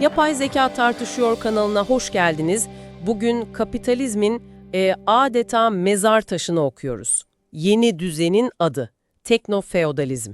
Yapay Zeka Tartışıyor kanalına hoş geldiniz. Bugün kapitalizmin e, adeta mezar taşını okuyoruz. Yeni düzenin adı, teknofeodalizm.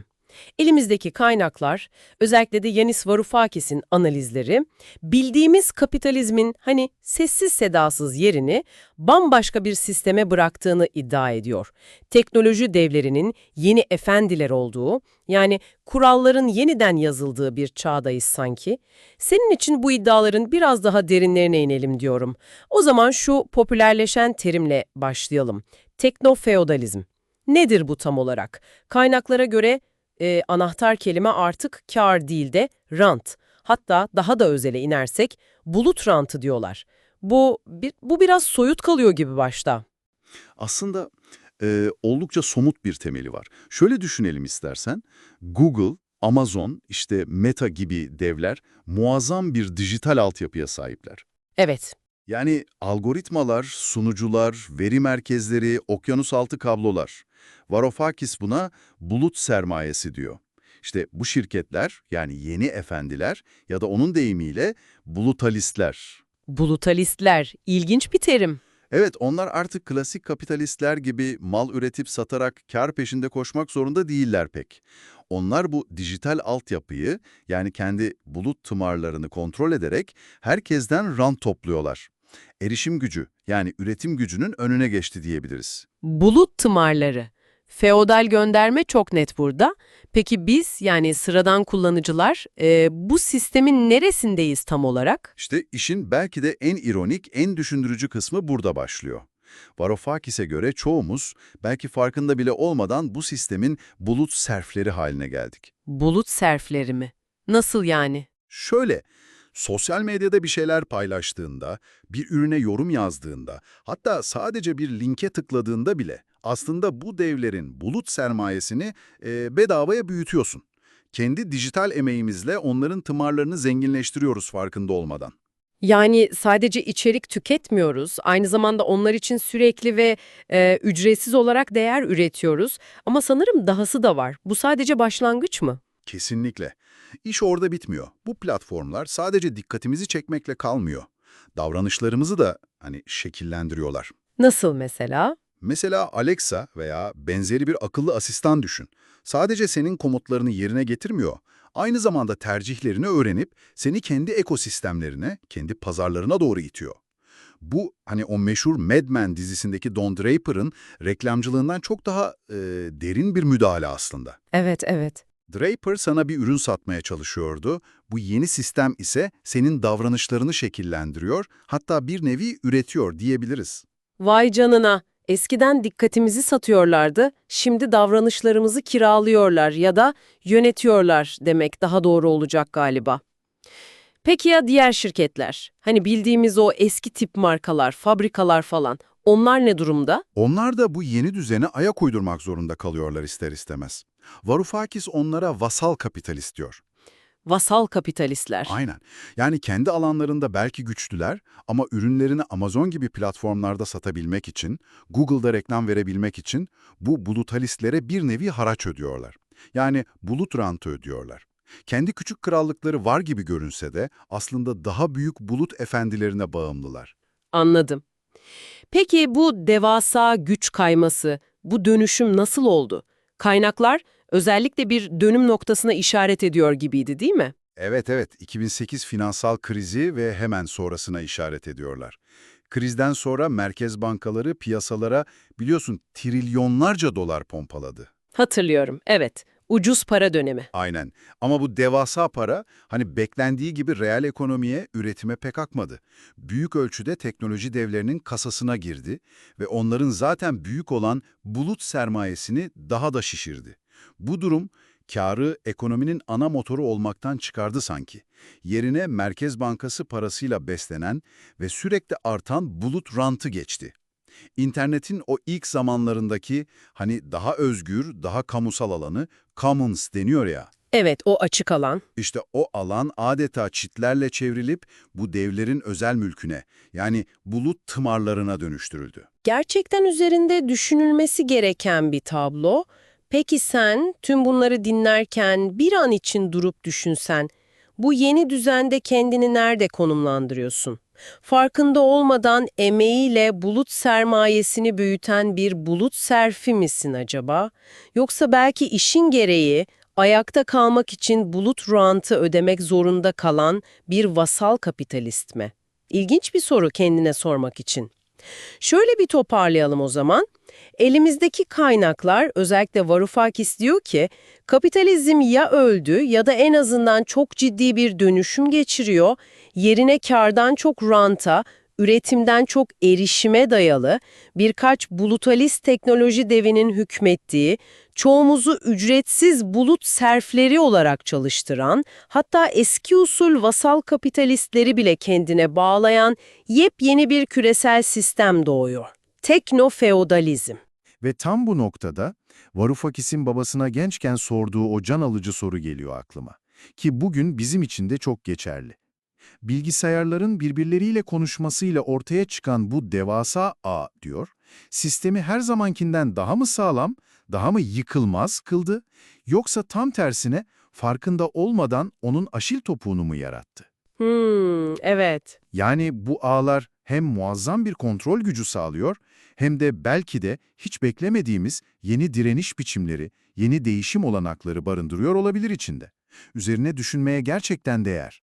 Elimizdeki kaynaklar, özellikle de Yanis Varoufakis'in analizleri, bildiğimiz kapitalizmin hani sessiz sedasız yerini bambaşka bir sisteme bıraktığını iddia ediyor. Teknoloji devlerinin yeni efendiler olduğu, yani kuralların yeniden yazıldığı bir çağdayız sanki. Senin için bu iddiaların biraz daha derinlerine inelim diyorum. O zaman şu popülerleşen terimle başlayalım. Teknofeodalizm. Nedir bu tam olarak? Kaynaklara göre e, anahtar kelime artık kar değil de rant. Hatta daha da özele inersek bulut rantı diyorlar. Bu, bir, bu biraz soyut kalıyor gibi başta. Aslında e, oldukça somut bir temeli var. Şöyle düşünelim istersen. Google, Amazon, işte Meta gibi devler muazzam bir dijital altyapıya sahipler. Evet, Yani algoritmalar, sunucular, veri merkezleri, okyanus altı kablolar. Varoufakis buna bulut sermayesi diyor. İşte bu şirketler yani yeni efendiler ya da onun deyimiyle bulutalistler. bulutalistler ilginç bir terim. Evet, onlar artık klasik kapitalistler gibi mal üretip satarak kar peşinde koşmak zorunda değiller pek. Onlar bu dijital altyapıyı yani kendi bulut tımarlarını kontrol ederek herkesten rant topluyorlar. Erişim gücü yani üretim gücünün önüne geçti diyebiliriz. Bulut tımarları. Feodal gönderme çok net burada. Peki biz yani sıradan kullanıcılar e, bu sistemin neresindeyiz tam olarak? İşte işin belki de en ironik, en düşündürücü kısmı burada başlıyor. Varoufakis'e göre çoğumuz belki farkında bile olmadan bu sistemin bulut serfleri haline geldik. Bulut serfleri mi? Nasıl yani? Şöyle, sosyal medyada bir şeyler paylaştığında, bir ürüne yorum yazdığında, hatta sadece bir linke tıkladığında bile aslında bu devlerin bulut sermayesini e, bedavaya büyütüyorsun. Kendi dijital emeğimizle onların tımarlarını zenginleştiriyoruz farkında olmadan. Yani sadece içerik tüketmiyoruz, aynı zamanda onlar için sürekli ve e, ücretsiz olarak değer üretiyoruz. Ama sanırım dahası da var. Bu sadece başlangıç mı? Kesinlikle. İş orada bitmiyor. Bu platformlar sadece dikkatimizi çekmekle kalmıyor. Davranışlarımızı da hani şekillendiriyorlar. Nasıl mesela? Mesela Alexa veya benzeri bir akıllı asistan düşün. Sadece senin komutlarını yerine getirmiyor. Aynı zamanda tercihlerini öğrenip seni kendi ekosistemlerine, kendi pazarlarına doğru itiyor. Bu hani o meşhur Mad Men dizisindeki Don Draper'ın reklamcılığından çok daha e, derin bir müdahale aslında. Evet, evet. Draper sana bir ürün satmaya çalışıyordu. Bu yeni sistem ise senin davranışlarını şekillendiriyor, hatta bir nevi üretiyor diyebiliriz. Vay canına. Eskiden dikkatimizi satıyorlardı, şimdi davranışlarımızı kiralıyorlar ya da yönetiyorlar demek daha doğru olacak galiba. Peki ya diğer şirketler? Hani bildiğimiz o eski tip markalar, fabrikalar falan. Onlar ne durumda? Onlar da bu yeni düzene ayak uydurmak zorunda kalıyorlar ister istemez. Varoufakis onlara vasal kapitalist diyor. Vasal kapitalistler. Aynen. Yani kendi alanlarında belki güçlüler ama ürünlerini Amazon gibi platformlarda satabilmek için, Google'da reklam verebilmek için bu bulutalistlere bir nevi haraç ödüyorlar. Yani bulut rantı ödüyorlar. Kendi küçük krallıkları var gibi görünse de aslında daha büyük bulut efendilerine bağımlılar. Anladım. Peki bu devasa güç kayması, bu dönüşüm nasıl oldu? Kaynaklar özellikle bir dönüm noktasına işaret ediyor gibiydi değil mi? Evet evet, 2008 finansal krizi ve hemen sonrasına işaret ediyorlar. Krizden sonra merkez bankaları piyasalara biliyorsun trilyonlarca dolar pompaladı. Hatırlıyorum, evet. Ucuz para dönemi. Aynen. Ama bu devasa para hani beklendiği gibi reel ekonomiye, üretime pek akmadı. Büyük ölçüde teknoloji devlerinin kasasına girdi ve onların zaten büyük olan bulut sermayesini daha da şişirdi. Bu durum karı ekonominin ana motoru olmaktan çıkardı sanki. Yerine Merkez Bankası parasıyla beslenen ve sürekli artan bulut rantı geçti. İnternetin o ilk zamanlarındaki hani daha özgür, daha kamusal alanı commons deniyor ya. Evet, o açık alan. İşte o alan adeta çitlerle çevrilip bu devlerin özel mülküne yani bulut tımarlarına dönüştürüldü. Gerçekten üzerinde düşünülmesi gereken bir tablo. Peki sen tüm bunları dinlerken bir an için durup düşünsen, Bu yeni düzende kendini nerede konumlandırıyorsun? Farkında olmadan emeğiyle bulut sermayesini büyüten bir bulut serfi misin acaba? Yoksa belki işin gereği ayakta kalmak için bulut rantı ödemek zorunda kalan bir vasal kapitalist mi? İlginç bir soru kendine sormak için. Şöyle bir toparlayalım o zaman. Elimizdeki kaynaklar özellikle Varoufakis diyor ki kapitalizm ya öldü ya da en azından çok ciddi bir dönüşüm geçiriyor. Yerine kardan çok ranta, üretimden çok erişime dayalı birkaç bulutalist teknoloji devinin hükmettiği, çoğumuzu ücretsiz bulut serfleri olarak çalıştıran, hatta eski usul vasal kapitalistleri bile kendine bağlayan yepyeni bir küresel sistem doğuyor. Teknofeodalizm. Ve tam bu noktada Varoufakis'in babasına gençken sorduğu o can alıcı soru geliyor aklıma. Ki bugün bizim için de çok geçerli. Bilgisayarların birbirleriyle konuşmasıyla ortaya çıkan bu devasa ağ, diyor, sistemi her zamankinden daha mı sağlam, daha mı yıkılmaz kıldı, yoksa tam tersine farkında olmadan onun aşil topuğunu mu yarattı? Hmm, evet. Yani bu ağlar hem muazzam bir kontrol gücü sağlıyor, hem de belki de hiç beklemediğimiz yeni direniş biçimleri, yeni değişim olanakları barındırıyor olabilir içinde. Üzerine düşünmeye gerçekten değer.